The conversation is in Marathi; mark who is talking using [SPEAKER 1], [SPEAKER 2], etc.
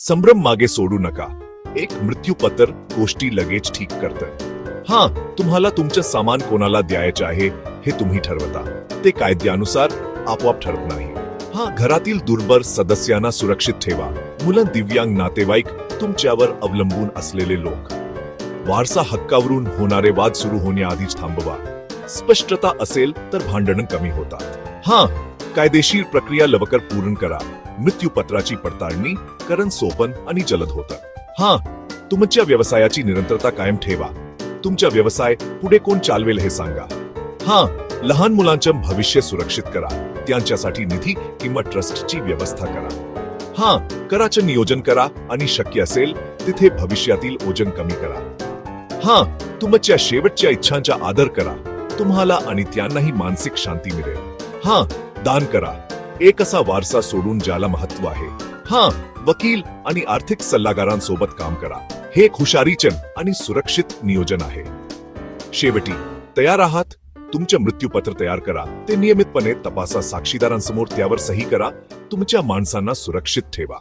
[SPEAKER 1] संभ्रम मागे सोडू नका. एक मृत्यूपत्र गोष्टी लगेच ठीक करतं हा तुम्हाला तुमचं सामान कोणाला द्यायचं आहे हे तुम्ही ठरवता. ते कायद्यानुसार आपोआप ठरत नाही. हा घरातील दुर्बल सदस्यांना सुरक्षित ठेवा. मुलं दिव्यांग नातेवाईक तुमच्यावर अवलंबून असलेले लोक. वारसा हक्कावरून होणारे वाद सुरू होण्याआधीच थांबवा. स्पष्टता असेल तर भांडणं कमी होतात. हा कायदेशीर प्रक्रिया लवकर पूर्ण करा. मृत्यूपत्राची पडताळणी करण सोपन आणि जलद होतं. हा तुमच्या व्यवसायाची निरंतरता कायम ठेवा. तुमच्या व्यवसाय पुढे कोण चालवेल हे सांगा. हा लहान मुलांचं भविष्य सुरक्षित करा. त्यांच्यासाठी निधी किंवा ट्रस्टची व्यवस्था करा. हा कराचं नियोजन करा आणि शक्य असेल तिथे भविष्यातील ओजन कमी करा. हा तुमच्या शेवटच्या इच्छांचा आदर करा. तुम्हाला आणि त्यांनाही मानसिक शांती मिळेल. हा दान करा. एक असा वारसा सोडून ज्याला महत्त्व आहे. हा वकील आणि आर्थिक सल्लागारांसोबत काम करा. हे एक हुशारीचन आणि सुरक्षित नियोजन आहे. शेवटी तयार आहात? तुमचे मृत्यूपत्र तयार करा. ते नियमितपणे तपासा साक्षीदारांसमोर त्यावर सही करा. तुमच्या माणसांना सुरक्षित ठेवा.